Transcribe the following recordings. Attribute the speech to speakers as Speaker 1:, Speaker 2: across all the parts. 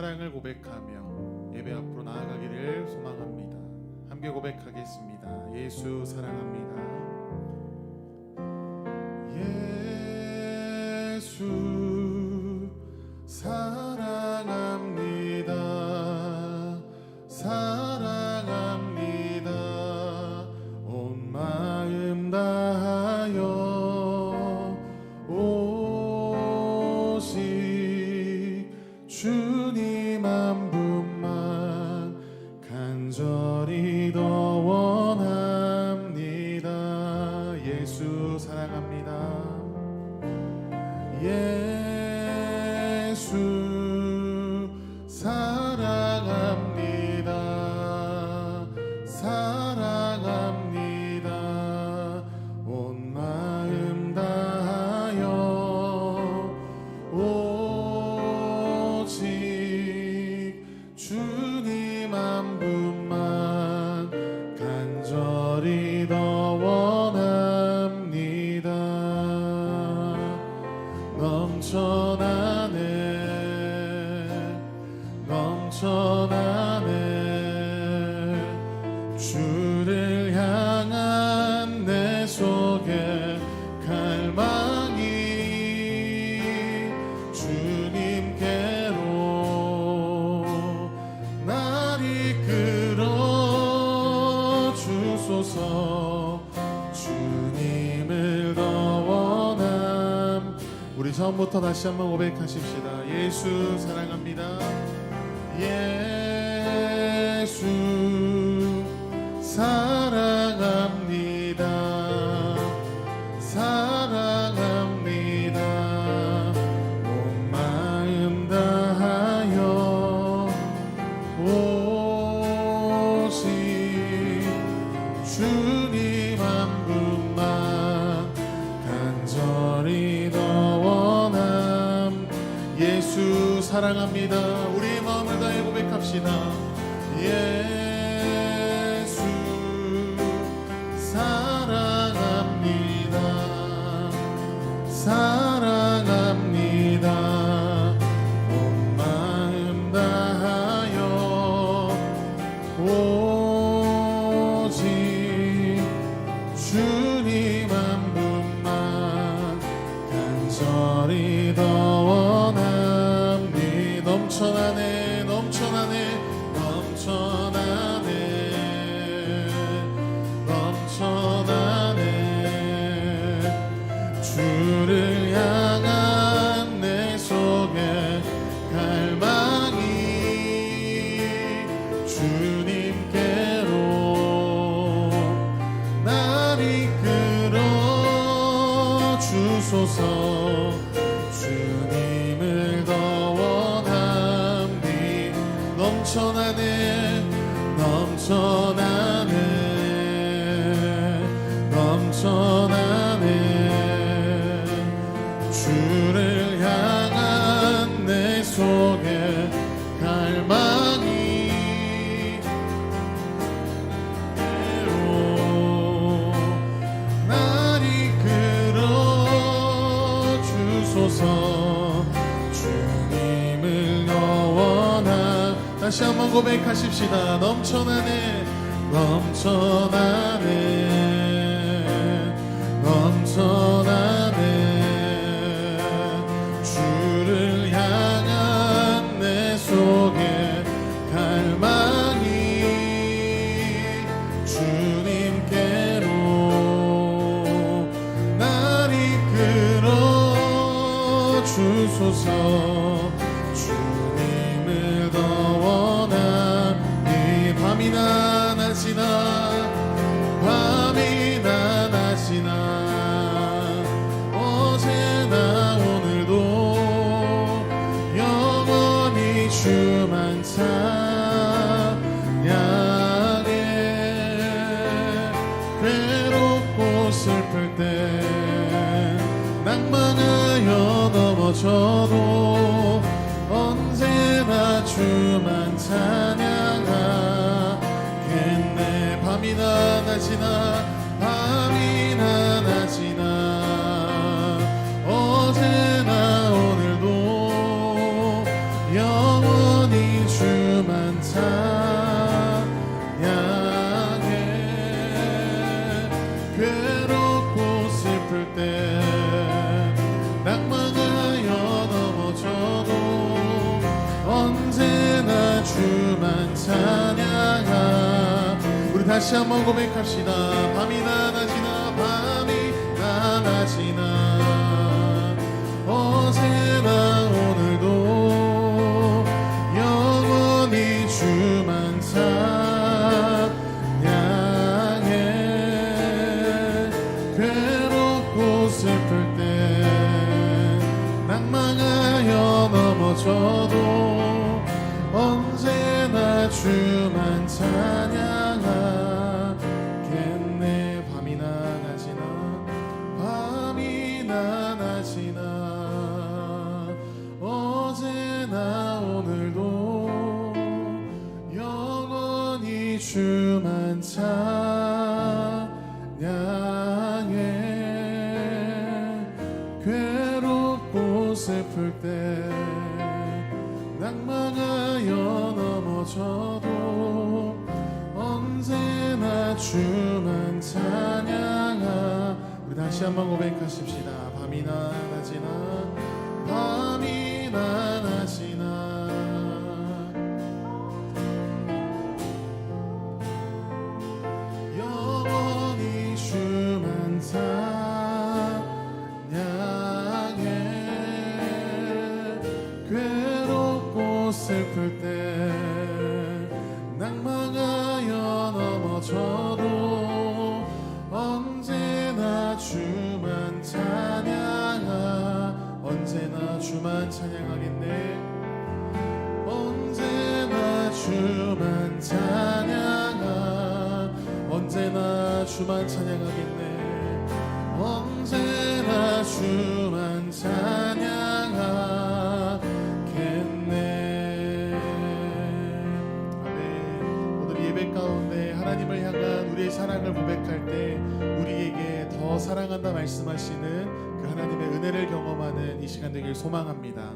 Speaker 1: 사랑을 고백하며 예배 앞으로 나아가기를 소망합니다. 함께 고백하겠습니다. 예수 사랑합니다. 예수 사랑 넘쳐나네. 넘쳐나네. 주를 향한 내 속에 갈망이 주님께로 날 이끌어 주소서 우리 처음부터 다시 한번 고백하십시다. 예수 사랑합니다. 예수 사랑합니다 넘쳐나네 넘쳐나네 넘쳐나네 넘쳐나네. 주를 향한 내 속에 갈망이 주님께로 날 이끌어 주소서 넘쳐나네 넘쳐나 고백하십시다. 넘쳐나네 넘쳐나네 낮이나 밤이나 낮이나 어제나 오늘도 영원히 주만 찬양해 괴롭고 슬플 때 낭만하여 넘어져도 언제나 주만 찬양 괴롭고 슬플 때 낙망하여 넘어져도 언제나 주만 찬양하. 우리 다시 한번 고백합시다. 밤이 나나지나 밤이 나나지나. 어제나 넘어져도 언제나 주만 찬양하. 우리 다시 한번 고백하십시다. 밤이나 낮이나 밤이나 낮이나. 영원히 주만 찬양해. 괴롭고 슬플 때 넘어져도 언제나 주만 찬양하 언제나 주만 찬양하겠네. 언제나 주만 찬양하 언제나 주만 찬양하겠네. 언제나 주만 찬양 한다 말씀하시는 그 하나님의 은혜를 경험하는 이 시간 되길 소망합니다.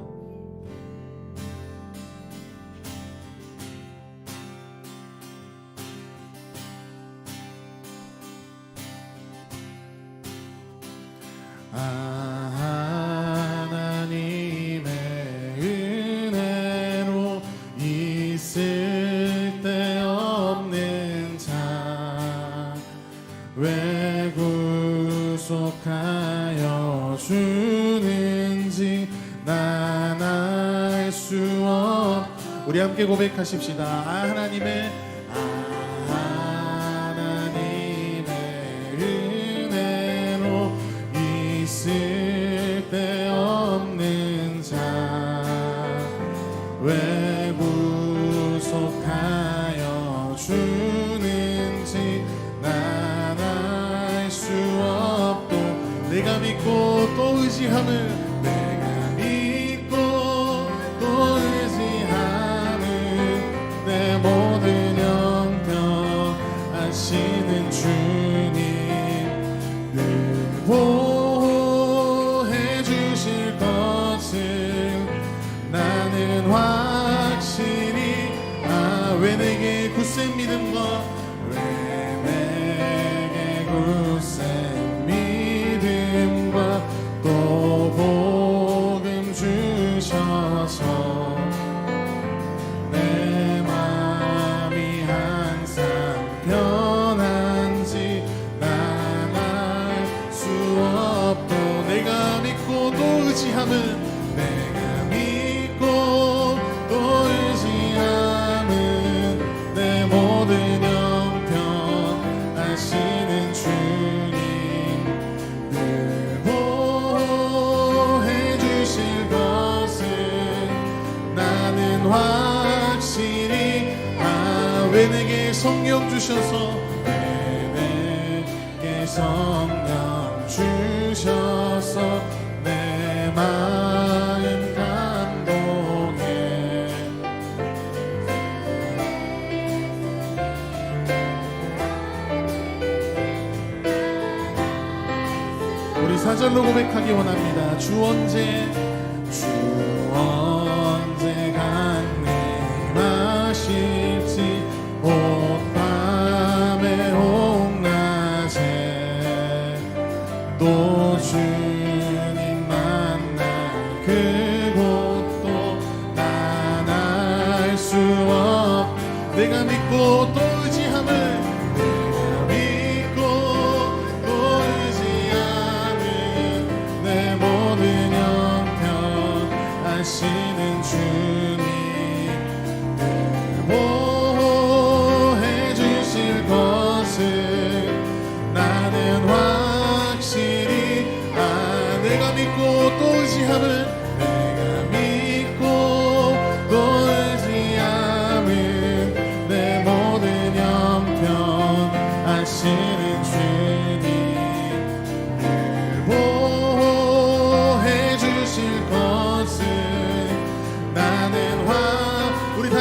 Speaker 1: 아, 하나님의 은혜로 있을 데 없는 자 왜 구속하여 주는지 난 알 수 없. 우리 함께 고백하십시다. 아, 하나님의 아, 하나님의 은혜로 있을 데 없는 자왜 구속하 내가 믿 주셔서 왜 내게 성령 주셔서 내 마음 감동해 우리 사절로 고백하기 원합니다. 주 언제 그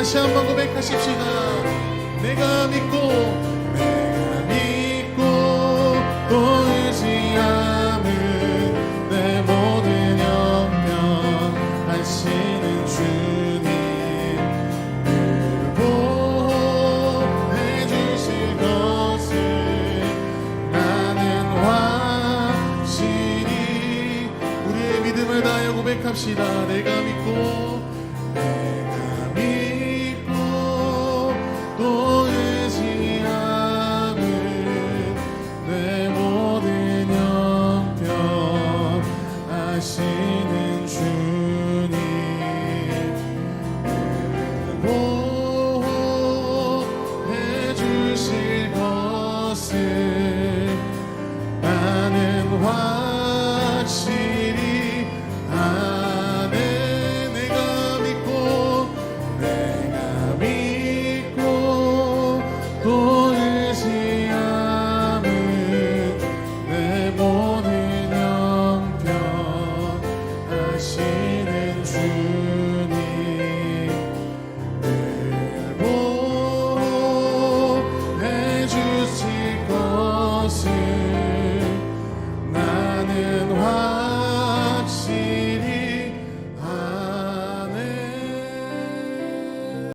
Speaker 1: 다시 한번 고백하십시다. 내가 믿고, 내가 믿고, 의지함은 내 모든 영역 하시는 주님, 늘 보호해 주실 것을 나는 확신이 우리의 믿음을 다하여 고백합시다. 내가 믿고,